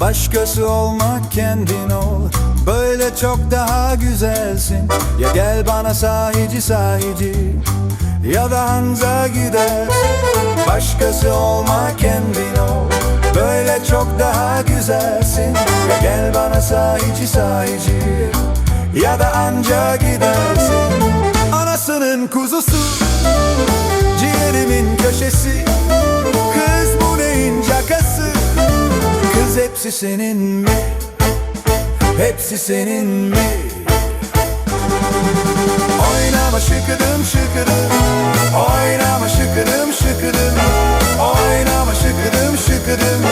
Başkası olmak kendin ol. Böyle çok daha güzelsin. Ya gel bana sahici sahici Ya da Hanza gider. Başkası olmak kendin ol. Böyle çok daha güzelsin. Ya gel bana sahici sahici Ya da anca gidersin. Anasının kuzusu hepsi senin mi? Hepsi senin mi? Oynama şıkıdım şıkıdım Oynama şıkıdım şıkıdım Oynama şıkıdım şıkıdım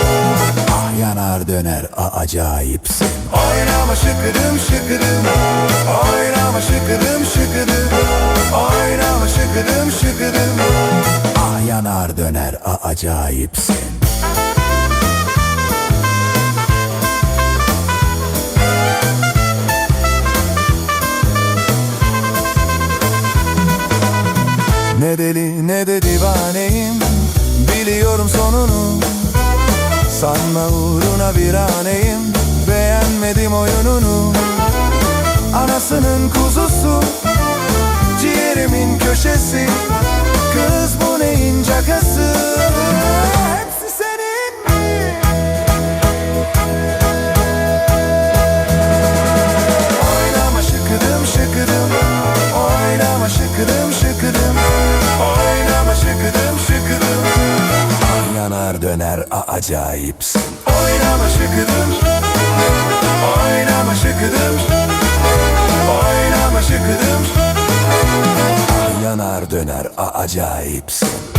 Ah yanar döner a acayipsin Oynama şıkıdım şıkıdım Oynama şıkıdım şıkıdım Oynama şıkıdım şıkıdım Ah yanar döner a acayipsin ne de divaneyim Biliyorum sonunu. Sanma uğruna bir aneyim Beğenmedim oyununu. Anasının kuzusu Ciğerimin köşesi a acayipsin. Oynama şıkıdım. Oynama şıkıdım. Oynama şıkıdım. Yanar döner acayipsin